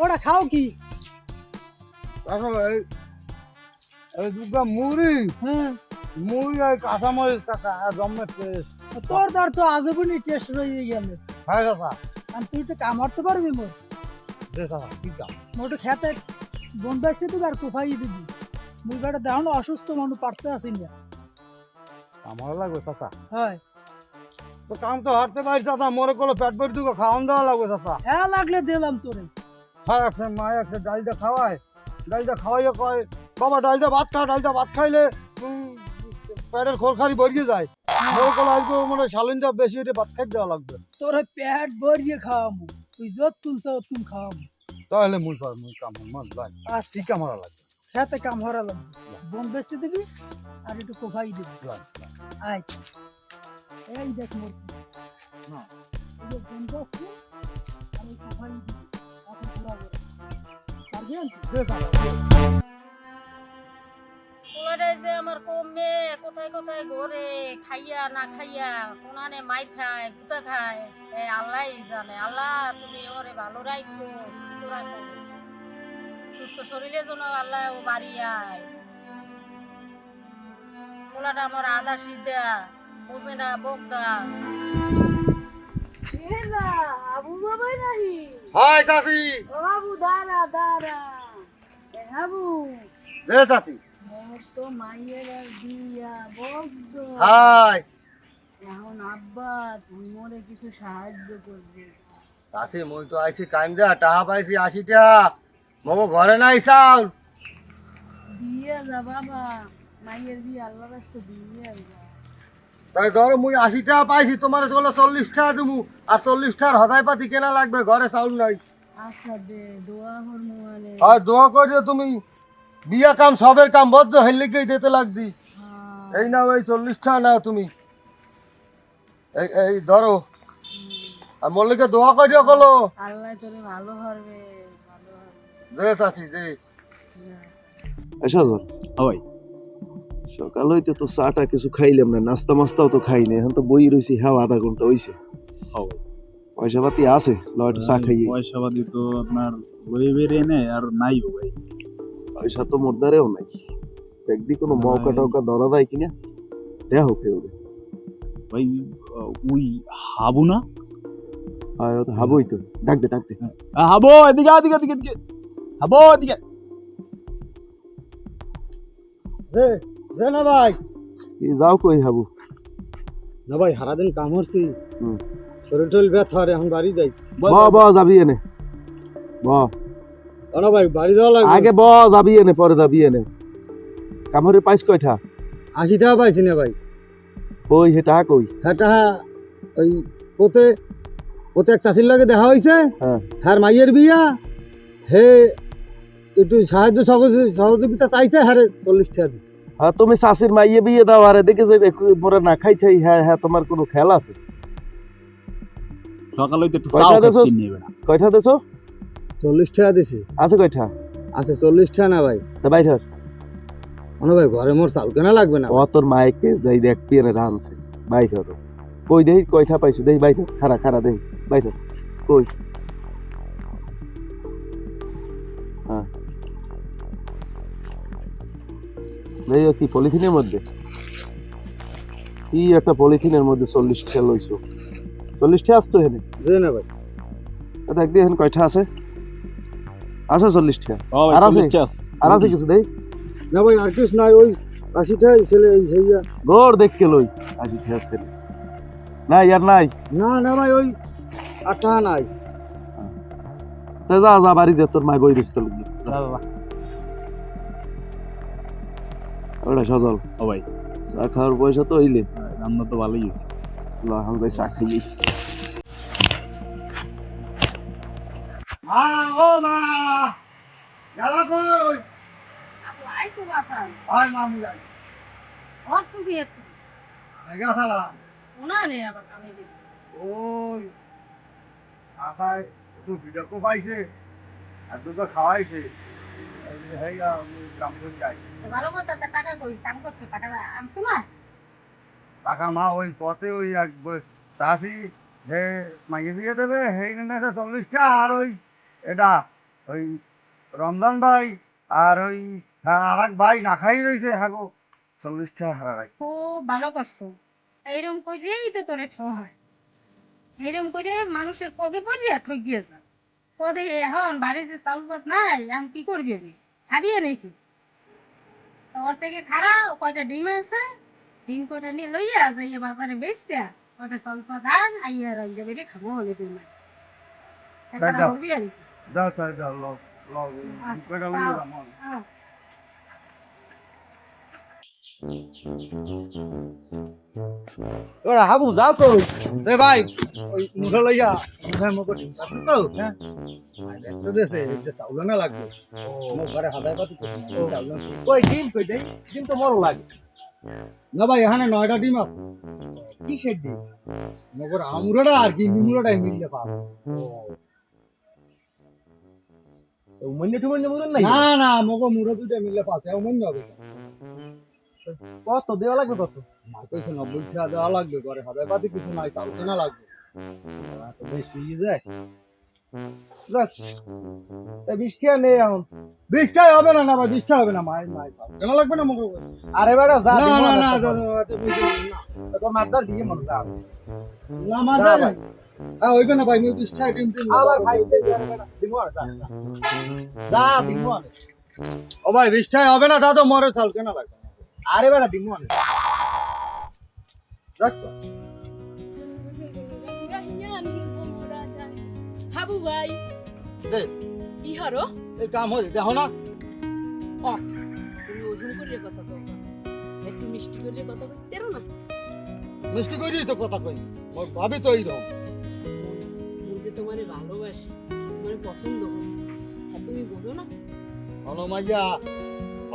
কি? চাচা এই এই দুটা মুড়ি। হ্যাঁ। মুড়ি আর কাঁচামরিচ কাকা জমে তোর তার তো আজীবনই টেস্ট রয়ে গেল হ্যাঁ আর তুই তো কাম করতে পারবি মোর। মোটে খেতে বন বেসে দিবি আর কোফাই দিবি? মুই বেটা দেখো না অসুস্থ মানুষ পারতে আসি না। আমার লাগবে চাচা? হয়। তো কাম তো হাঁটতে পারিস চাচা মোরে কোনো পেট ভরি দুটো খাওয়ান দেওয়া লাগবে চাচা। হ্যাঁ লাগলে দিলাম তোরে। হ্যাঁ একটা মা একটা ডালটা খাওয়ায়। ডালটা খাওয়াইয়ে কয় বাবা ডালটা ভাত খা ডালটা ভাত খাইলে পেটের খোলখারি ভরিয়ে যায়। মোর কোনো আজকে মানে শালিনটা বেশি এটা ভাত খাই দেওয়া লাগবে। তোরে পেট ভরিয়ে খাওয়ামু। তুই যত তুলছ তুমি খাওয়ামু। তাহলে মুই পার মুই কাম মন লাগ আর ঠিক আমার লাগবে? খেতে কাম হরা লাগবে। বন বেসে দিবি আর একটু কোফাই দিবি। আয় এই দেখ মোর না। এই যে আর কোফাই দিবি। পোলাটাই যে আমার কমে কোথায় কোথায় ঘরে, খাইয়া না খাইয়া, কোনানে খায়, গুতা খায়, এ আল্লাহ জানে। আল্লাহ, তুমি ওরে ভালো রাখো সুস্থ রাখো। সুস্থ শরীরে যেন আল্লাহ ও আয়। পোলাটা আমার আদা সিদ্ধা, বোঝে না বকদা বাবাই নাহি? হাই চাচি। ও বাবু দাঁড়া দাঁড়া। হাবু দে চাচি। তো মাইয়ের বদ্ধ হাই এখন আব্বা তুই মোরে কিছু সাহায্য করবে। চাচি মুই তো আইছি কাইম দে টাকা পাইছি আশি টাকা ঘরে নাই চাউল। বিয়ে যা বাবা মাইয়ের বিয়ে আল্লাহ রাস্তা বিয়ে যা তাই ধরো মুই আশি টাকা পাইছি তোমার চলো চল্লিশ টাকা দেবো আর চল্লিশ টাকার হদাই পাতি কেনা লাগবে ঘরে চাউল নাই। আচ্ছা আর দোয়া করিও তুমি বিয়া কাম সবের কাম বদ্ধ হেললিকেই দিতে লাগছি এই নাও এই চল্লিশ টাকা নাও তুমি। এই এই ধরো। আর মল্লিকে দোয়া করিও কলো আল্লাহ তোরে ভালো হবে যে চাচি যে। ধর হয় সকাল হইতে তো চাটা কিছু খাইলাম না নাস্তা মাস্তাও তো খাই না এখন তো বই রয়েছি হ্যাঁ আধা ঘণ্টা হইছে। হয় পয়সা পাতি আছে লয়টা চা খাইয়ে। পয়সা পাতি তো আপনার বই বেরিয়ে নেই আর নাই ভাই। পয়সা তো মোরদারেও নাই। দেখবি কোনো মৌকা টৌকা ধরা দেয় কিনা? দেখো কেউ ভাই ওই হাবু না? তো হাবই তো। ডাক দে ডাক দে। আহ, হাবু এদিকে এদিকে এদিকে এদিকে। হাবু এদিকে। যে না ভাই। কি যাও কই হাবু? না ভাই সারাদিন কাম করছি। শরীর টরীর ব্যথা রে এখন বাড়ি যাই। ব ব যাবি এনে। ব। না ভাই বাড়ি যাওয়া লাগবে। আগে ব যাবি এনে পরে যাবি এনে। কামড়ে পাইস কয়টা? আশি টাকা পাইছি না ভাই। কই হেটা কই? এটা ওই পোতে পোতে এক চাষির লাগে দেখা হয়েছে হ্যাঁ। মাইয়ের বিয়া। হে একটু সাহায্য সহযোগিতা চাইছে হ্যারে চল্লিশ টাকা দিছে। হ্যাঁ তুমি শাশির মাইয়ে বিয়ে দাও আর এদিকে যে পরে না খাই থাই হ্যাঁ হ্যাঁ তোমার কোনো খেয়াল আছে? সকাল হইতে একটু কয়টা চাও দেছো? কিনে না কয়টা দেছো? চল্লিশ টাকা দিছি। আছে কয়টা? আচ্ছা চল্লিশ টাকা না ভাই। তা বাইর মনে ভাই ঘরে মোর চাল কেনা লাগবে না ও তোর মাইকে যাই দেখ পিয়ারে রানছে বাইর হতো কই দেই কয়টা পাইছো? দেই বাইর খারা খারা দেই। বাইর কই? দেই কি পলিথিনের মধ্যে? কি একটা পলিথিনের মধ্যে চল্লিশ টাকা লইছো? চল্লিশ টাকা আসতো এখানে যে না ভাই। দেখ দিয়ে এখানে কয়টা আছে? আছে চল্লিশ টাকা ও আর আছে? আর আছে কিছু দেই? না ভাই আর কিছু নাই ওই আশি টাকাই ছেলে এই হেইয়া গোর দেখকে লই। আশি টাকা আছে না ইয়ার নাই? না না ভাই ওই আর টাকা নাই যা যা বাড়ি যা তোর মাই বই দিস তো লাগি। ওটা সজল। ও ভাই। চা খাওয়ার পয়সা তো হইলে। রান্না তো ভালোই হয়েছে হাম যাই চা খাইয়ে মা ও মা! গেল কই? আই তো বাতা আয় মামু যাই। ওর তুমি একটু গেছালা ওনা নে আবার কামে দিবি ওই আশায় একটু ভিডিও পাইছে আর দুটো খাওয়াইছে। এই যে হেইয়া আমি কাম করে যাই ভালো কথা টাকা কই? কাম করছে টাকা আনছো না? টাকা মা ওই পথে ওই এক চাষি যে মাইয়ে দিয়ে দেবে সেই জন্য চল্লিশটা আর ওই এটা ওই রমজান ভাই আর ওই হ্যাঁ, আর এক ভাই না খাই রয়েছে হ্যাঁ গো চল্লিশটা হারাই ও ভালো করছ। এইরকম করেই তো তোরে ঠয় এইরকম করে মানুষের পদে ঠই গিয়েছে। পদে এখন বাড়িতে চাউল ভাত নাই এখন কি করবি আমি খাবিয়ে নাকি? ওর থেকে খারাপ কয়টা ডিম আছে ডিম কয়টা নিয়ে লইয়া যাইয়া বাজারে বেচছে। কয়টা চাউল ভাত আন আইয়া রাইয়া বেড়ে খাব হলে তুমি দাও। দাও দাও। লও লও আচ্ছা, কয়টা। লইয়া ওরা হাবু যাও তো। এ ভাই ওই মুঠো লইয়া মুঠের কাটু তো হ্যাঁ? দেখতে দেছে এটা চাউল না লাগবে। আমার ঘরে হাদায় পাতি কই ডিম কই দেই? ডিম তো বড় লাগে। না ভাই এখানে নয়টা ডিম আছে। কিসের ডিম? মগর আমুরাটা আর কি নিমুরাটাই মিললে পাবে উমন্য টুমন্য বলুন নাই? না না মগো মুড়ো দুইটা মিললে পাচ্ছে এমন হবে। কত দেওয়া লাগবে কত? কইছে নব্বই টাকা দেওয়া লাগবে ঘরে হাদায় পাতি কিছু নাই চাউল কেনা লাগবে। বেশ হয়ে যায় নেই এখন। হবে না না ভাই হবে না মায়ের চাউল কেনা লাগবে না আরে বেটা যা না না না, মারদার দিয়ে মন যা। না মা যা যা ভাই। হ্যাঁ না ভাই মুই আবার ভাই যা ও ভাই বিশটাই হবে না দাদা মরে চাউল কেনা লাগবে। আরে বেটা দিব আর রাখছো হাবু ভাই দে। কি হরো এই কাম হরি দেখো না। অ তুমি ওজন করে কথা কও একটু মিষ্টি করে কথা কইতে না? মিষ্টি করি তো কথা কই। মোর ভাবি তো এইরকম। আমি যে তোমারে ভালোবাসি তোমারে পছন্দ করি আর তুমি বোঝো না? অন মাইয়া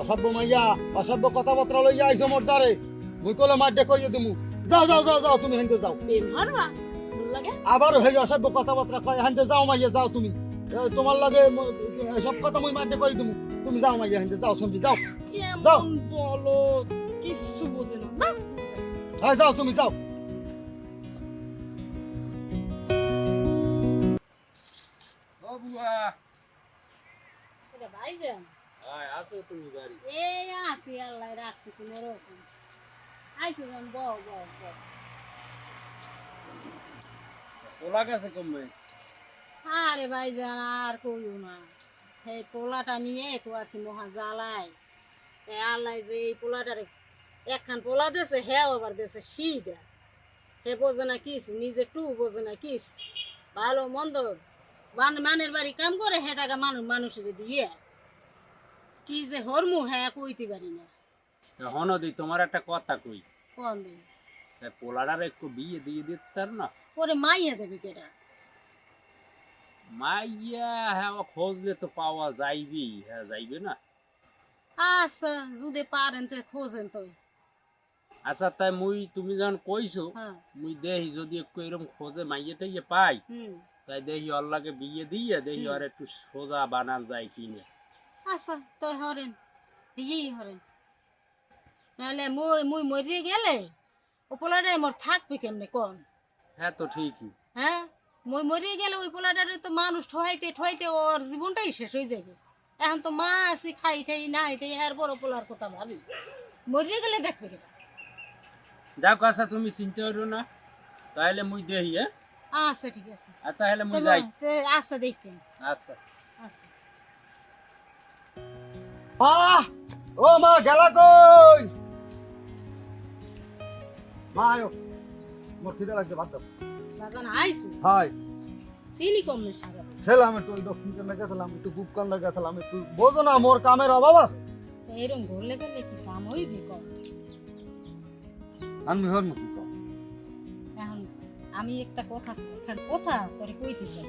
অসভ্য মাইয়া অসভ্য কথাবার্তা লইয়া আইছো মোর দ্বারে। মুই কলে মার ডেকে কইয়ে দিমু যাও যাও যাও যাও তুমি হেনতে যাও। আবার হয়ে অসভ্য কথাবার্তা কয় হেনতে যাও মাইয়া যাও তুমি। তোমার লাগে সব কথা মুই মার কই দিমু। তুমি যাও মাইয়া হেনতে যাও শুনবি যাও। যাও। বলো কিচ্ছু বোঝে না। হ্যাঁ যাও তুমি যাও। এটা ভাইজান এই আছি আল্লাহ রাখছি কোনো রকম আইসি যান বউ বউ বউ ওলা গেছে কমবে আরে আর কইও না এই পোলাটা নিয়ে তো আছি মহা জ্বালাই এই আল্লাহ যে এই পোলাটারে একখান পোলা দেছে হে আবার দেছে শিডা হে বোঝে না কিছু নিজে টু বোঝে না কিছু ভালো মন্দ বান- মানের বাড়ি কাম করে হে টাকা মানুষ মানুষের দিয়ে কি যে হরমু হ্যাঁ কইতে পারি না। হনদি তোমার একটা কথা কই। কোন দিন? তাই পোলাডার একটু বিয়ে দিয়ে দিতে পার না? পরে মাইয়া দেবে কেটা মাইয়া হ্যাঁ খোঁজলে তো পাওয়া যাইবি। হ্যাঁ যাইবে না? আচ্ছা যদি পারেন তো খোঁজেন তো। আচ্ছা তাই মুই তুমি যখন কইছো হ্যাঁ। মুই দেখি যদি একটু এরকম খোঁজে মাইয়ে টাইয়ে পাই তাই দেখি অল্লাকে বিয়ে দিয়ে দেখি আর একটু সোজা বানাল যায় কিনে। আচ্ছা তো হরেন ই হরেন নাহলে মুই মুই মরিয়ে গেলে ও পোলাটাই মোর থাকবে কেমনে কন হ্যাঁ তো ঠিকই। হ্যাঁ মুই মরিয়ে গেলে ওই পোলাটারে তো মানুষ ঠহাইতে ঠহাইতে ওর জীবনটাই শেষ হয়ে যাবে এখন তো মা আছি খাই খাই না খাই আর বড় পোলার কথা ভাবি। মরিয়ে গেলে দেখবে কেটা। যাক আচ্ছা তুমি চিন্তা করো না। তাহলে মুই দেখি হ্যাঁ আচ্ছা ঠিক আছে। আর তাহলে মুই যাই। আচ্ছা দেখবেন আচ্ছা। আচ্ছা। মা ও মা গেলা কই? মা আয়ো। মোর খিদে লাগছে ভাত দাও। বাজান আইসু। হাই। সিলি কম সারা ছিলাম একটু দক্ষিণ কান্না গেছিলাম একটু পূব কান্না গেছিলাম একটু বোঝো না মোর কামের অভাব আছে? এরম ঘুরলে গেলে কি কাম হইবে কম আমি হর মুখি কম এখন আমি একটা কথা কথা তোরে কইতে চাই।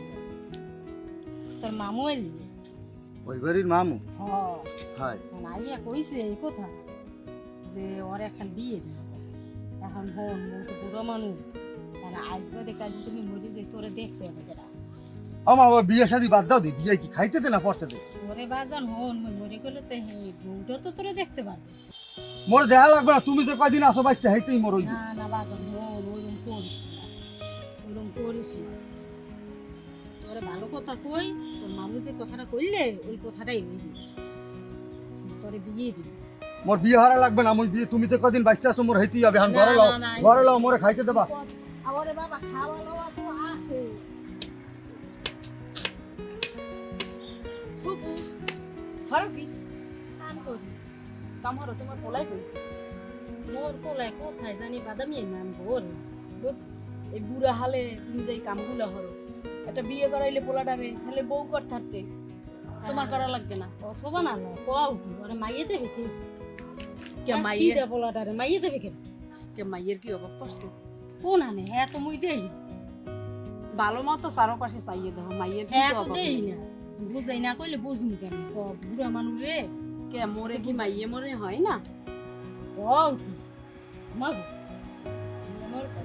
তোর মামু এলি ওই বাড়ির মামু? হ। আইয়া কইছে এই কথা যে ওর এখন বিয়ে এখন মোর তো বুড়ো মানুষ। আজ বাদে কাজে তুমি মরে যে তোরে দেখতে হবে কেডা। আমার বাবা বিয়ে শাদি বাদ দাও দি বিয়ে কি খাইতে দে না পড়তে দে? ওরে বাজান হন মই মরে গেলে তো হে বউটা তো তোরে দেখতে পারবে। মোর দেয়া লাগবে না তুমি যে কয়দিন আসো বাইতে হাইতেই মোর ওই না না বাজান হন ওইরকম করিস না। ওইরকম করিস না। তোরে ভালো কথা কই তোর মামু যে কথাটা কইলে ওই কথাটাই তোরে বিয়ে দিবি। মোর বিয়ে হারা লাগবে না মুই বিয়ে তুমি যে কদিন বাচ্চা আছো মোর হইতেই হবে হান ঘরে লও ঘরে লও মোরে খাইতে দেবা। আরে বাবা খাওয়া লওয়া তো আছে। ফারুকি কাম করি। কাম হলো তোমার পোলাই কই? মোর কোলায় কোথায় জানি বাদামি নাম ঘরে। এই বুড়া হালে তুমি যে কামগুলো হরো একটা বিয়ে করাইলে পোলাটারে তাহলে বউ কর থাকতে। তোমার করা লাগবে না। অসবা না কও মানে মাইয়ে দেবে কি? কে মাইয়ে? বলাটারে মাইয়ে দেবে কে কে মাইয়ের কি অভাব পড়ছে? কোন আনে? হ্যাঁ তো মুই দেই। ভালো মতো চারপাশে চাইয়ে দেখো মাইয়ের হ্যাঁ তো দেই না। বুঝাই না কইলে বুঝুন কেন? বুড়া মানুষ রে। কে মরে কি মাইয়ে মরে হয় না? কি? মা আমার কর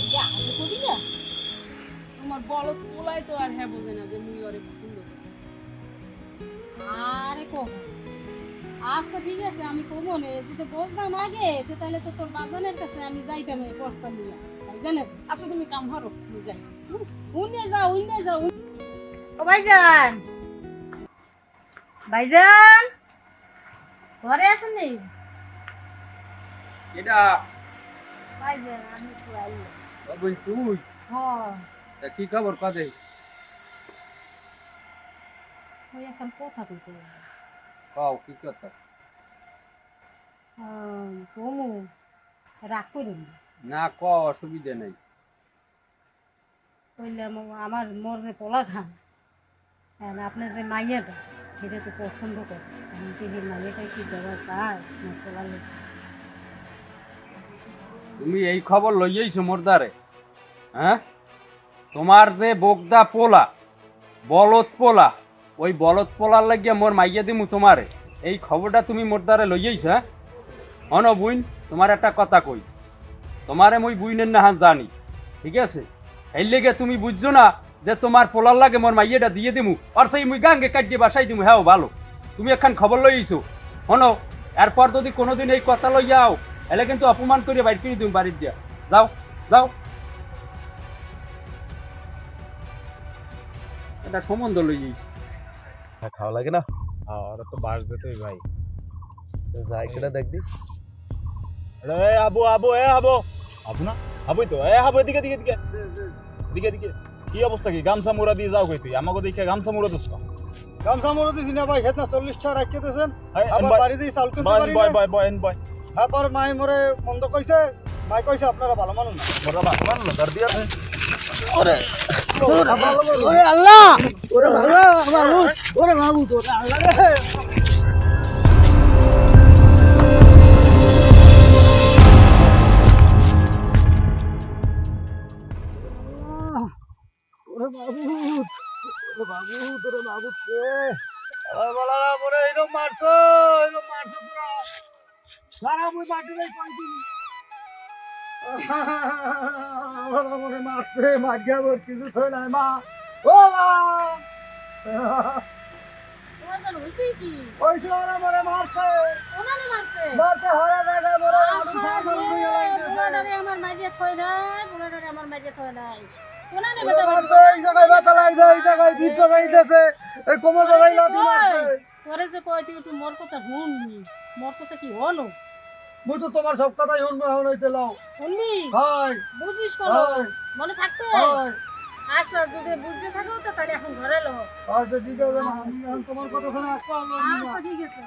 এটা আগে করি না? তোমার বলো পোলাই তো আর হ্যাঁ বোঝে না যে মুই ওরে পছন্দ করি। আরে কহ আচ্ছা ঠিক আছে আমি কমো নে। যদি বুঝলাম আগে তো তাহলে তো তোর বাজানের কাছে আমি যাইতাম এই প্রস্তাব নিয়ে। কাছে। আচ্ছা তুমি কাম হরো আমি যাই। উন্নে যাও উন্নে যাও ও ভাইজান। ভাইজান ঘরে আছেন নি? এটা ভাইজান আমি তো আইলো তুই? হ্যাঁ। তা কি খবর কাজে? ওই এখন কথা কইতে কাও কি কথা? কমু রাগ করেন? না ক অসুবিধা নেই। কইলে আমার- মোর যে পোলা খান আপনার যে মাইয়াটা সেটা তো পছন্দ করে। আমি কি সেই মাইয়াটা কি দেওয়া চায় না পোলা লোক? তুমি এই খবর লইয়েইছো মোরদারে হ্যাঁ? তোমার যে বোগদা পোলা, বলদ পোলা, ওই বলদ পোলার লাগিয়া মোর মাইয়া দিমু তোমারে। এই খবরটা তুমি মোরদারে লইয়েইছ হ্যাঁ? অন বুইন, তোমার একটা কথা কই। তোমারে মুই বুইনের না জানি, ঠিক আছে? এই লেগে তুমি বুঝছ না যে তোমার পোলার লাগে মোর মাইয়াটা দিয়ে দিমু, আর সেই মুই গাঙ্গে কাটিয়ে বাসাই দিমু হ্যাঁ ভালো। তুমি এখন খবর লইয়েছো হনো, এরপর যদি কোনোদিন এই কথা লইয়াও এলে কিন্তু অপমান করে বাইর করে দিম বাড়ির দিয়া। যাও যাও। এটা সম্বন্ধ লই যাইছি। খাওয়া লাগে না? হ্যাঁ ওরা তো বাস দিতেই ভাই। যাই কেনা দেখবি। এ আবু আবু এ আবু। আবু না? আবুই তো। এ আবু এদিকে দিকে দিকে দিকে দিকে কি অবস্থা কি? গামছা মুড়া দিয়ে যাও কই তুই আমাকে দেখে গামছা মুড়া দিস গামছা মোরে দিছি না ভাই হেতনা চল্লিশটা রাখিয়ে দিয়েছেন আবার বাড়ি দিয়ে চাউল কিনতে পারি বয় না বয় বয় এন বয় হ্যাঁ পরে মাই মোরে মন্দ কইছে। মাই কইছে আপনারা ভালো মানুষ না। মোরা বা মান না দার ওরে ওরে ভালো আল্লাহ ওরে মোরে এরকম মারছো মারছো তোরা সারা মুই মাটি নাই মনে মারছে মারিয়া মোর কিছু থই নাই মা। ও মা! ওই তো ওরা মরে মারছে। মারছে? মারতে হারা মরে আমার মাইয়ে থই নাই পোলাটারে আমার থই নাই। বেটা মারছে এই জায়গায় ব্যথা লাগছে এই জায়গায় বিদ্যা যাইতেছে এই কোমর ব্যথায় লাথি মারছে। যে কই তুই একটু মোর কথা শুনবি মোর কথা কি হলো? মুই তো তোমার সব কথাই শুনব এখন হইতে লাও। শুনবি হাই বুঝিস কল মনে থাকবে? আচ্ছা যদি বুঝতে থাকো তো তাহলে এখন ঘরে লো আচ্ছা ঠিক আছে আমি তোমার কথা শুনে আসব আচ্ছা ঠিক আছে।